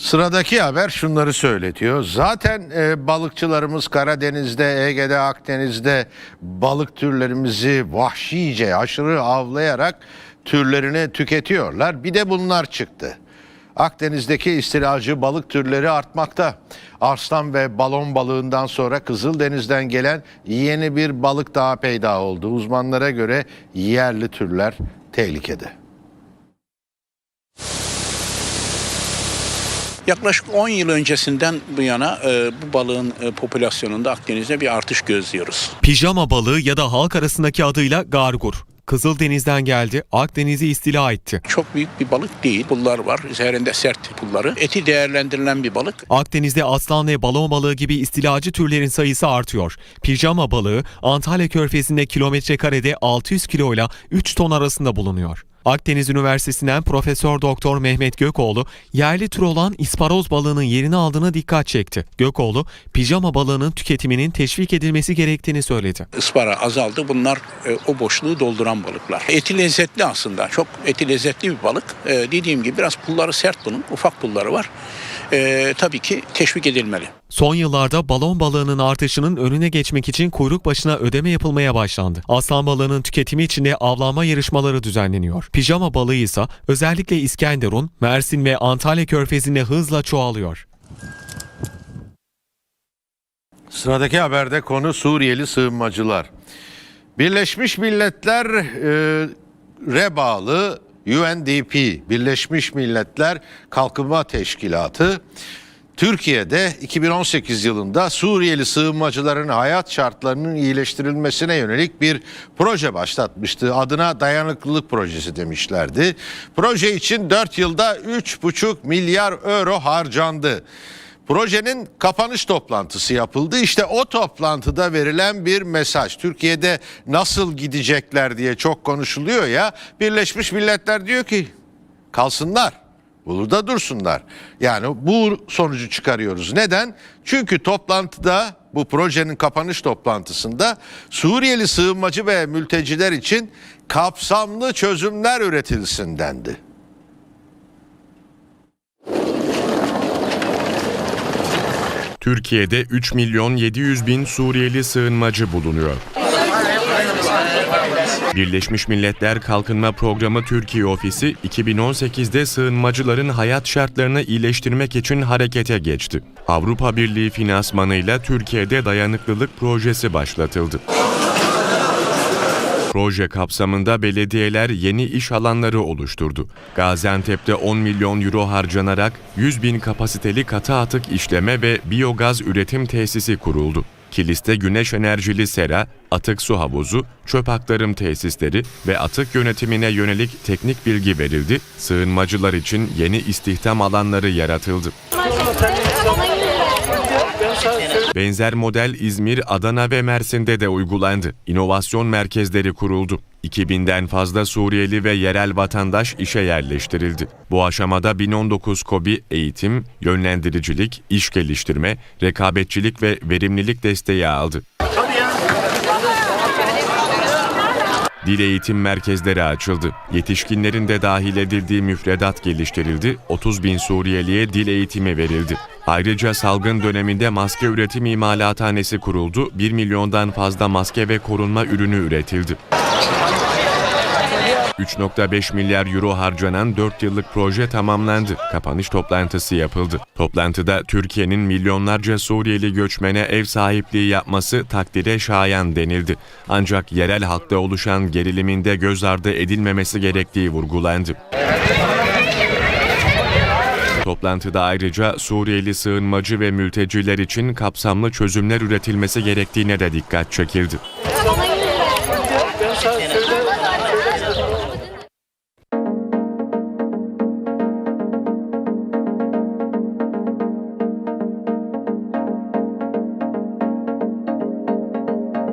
Sıradaki haber şunları söyletiyor. Zaten e, balıkçılarımız Karadeniz'de, Ege'de, Akdeniz'de balık türlerimizi vahşice, aşırı avlayarak türlerini tüketiyorlar. Bir de bunlar çıktı. Akdeniz'deki istilacı balık türleri artmakta. Arslan ve balon balığından sonra Kızıldeniz'den gelen yeni bir balık daha peyda oldu. Uzmanlara göre yerli türler tehlikede. Yaklaşık 10 yıl öncesinden bu yana e, bu balığın e, popülasyonunda Akdeniz'de bir artış gözlüyoruz. Pijama balığı ya da halk arasındaki adıyla gargur. Kızıldeniz'den geldi, Akdeniz'i istila etti. Çok büyük bir balık değil. Pullar var. Üzerinde sert pulları. Eti değerlendirilen bir balık. Akdeniz'de aslan ve balon balığı gibi istilacı türlerin sayısı artıyor. Pijama balığı Antalya Körfezi'nde kilometre karede 600 kilo ile 3 ton arasında bulunuyor. Akdeniz Üniversitesi'nden Profesör Doktor Mehmet Gökoğlu yerli tür olan isparoz balığının yerini aldığına dikkat çekti. Gökoğlu, pijama balığının tüketiminin teşvik edilmesi gerektiğini söyledi. Ispara azaldı. Bunlar e, o boşluğu dolduran balıklar. Eti lezzetli aslında. Çok eti lezzetli bir balık. E, dediğim gibi biraz pulları sert bunun. Ufak pulları var. E, tabii ki teşvik edilmeli. Son yıllarda balon balığının artışının önüne geçmek için kuyruk başına ödeme yapılmaya başlandı. Aslan balığının tüketimi için de avlanma yarışmaları düzenleniyor. Pijama balığı ise özellikle İskenderun, Mersin ve Antalya körfezinde hızla çoğalıyor. Sıradaki haberde konu Suriyeli sığınmacılar. Birleşmiş Milletler e, re UNDP, Birleşmiş Milletler Kalkınma Teşkilatı, Türkiye'de 2018 yılında Suriyeli sığınmacıların hayat şartlarının iyileştirilmesine yönelik bir proje başlatmıştı. Adına dayanıklılık projesi demişlerdi. Proje için 4 yılda 3,5 milyar euro harcandı. Projenin kapanış toplantısı yapıldı. İşte o toplantıda verilen bir mesaj. Türkiye'de nasıl gidecekler diye çok konuşuluyor ya. Birleşmiş Milletler diyor ki kalsınlar. Burada dursunlar. Yani bu sonucu çıkarıyoruz. Neden? Çünkü toplantıda bu projenin kapanış toplantısında Suriyeli sığınmacı ve mülteciler için kapsamlı çözümler üretilsin dendi. Türkiye'de 3 milyon 700 bin Suriyeli sığınmacı bulunuyor. Birleşmiş Milletler Kalkınma Programı Türkiye Ofisi 2018'de sığınmacıların hayat şartlarını iyileştirmek için harekete geçti. Avrupa Birliği finansmanıyla Türkiye'de dayanıklılık projesi başlatıldı. Proje kapsamında belediyeler yeni iş alanları oluşturdu. Gaziantep'te 10 milyon euro harcanarak 100 bin kapasiteli katı atık işleme ve biyogaz üretim tesisi kuruldu. Kilis'te güneş enerjili sera, atık su havuzu, çöp aktarım tesisleri ve atık yönetimine yönelik teknik bilgi verildi. Sığınmacılar için yeni istihdam alanları yaratıldı. Benzer model İzmir, Adana ve Mersin'de de uygulandı. İnovasyon merkezleri kuruldu. 2000'den fazla Suriyeli ve yerel vatandaş işe yerleştirildi. Bu aşamada 1019 KOBİ eğitim, yönlendiricilik, iş geliştirme, rekabetçilik ve verimlilik desteği aldı. Dil eğitim merkezleri açıldı. Yetişkinlerin de dahil edildiği müfredat geliştirildi. 30 bin Suriyeliye dil eğitimi verildi. Ayrıca salgın döneminde maske üretim imalathanesi kuruldu. 1 milyondan fazla maske ve korunma ürünü üretildi. 3.5 milyar euro harcanan 4 yıllık proje tamamlandı. Kapanış toplantısı yapıldı. Toplantıda Türkiye'nin milyonlarca Suriyeli göçmene ev sahipliği yapması takdire şayan denildi. Ancak yerel halkta oluşan gerilimin de göz ardı edilmemesi gerektiği vurgulandı. Toplantıda ayrıca Suriyeli sığınmacı ve mülteciler için kapsamlı çözümler üretilmesi gerektiğine de dikkat çekildi.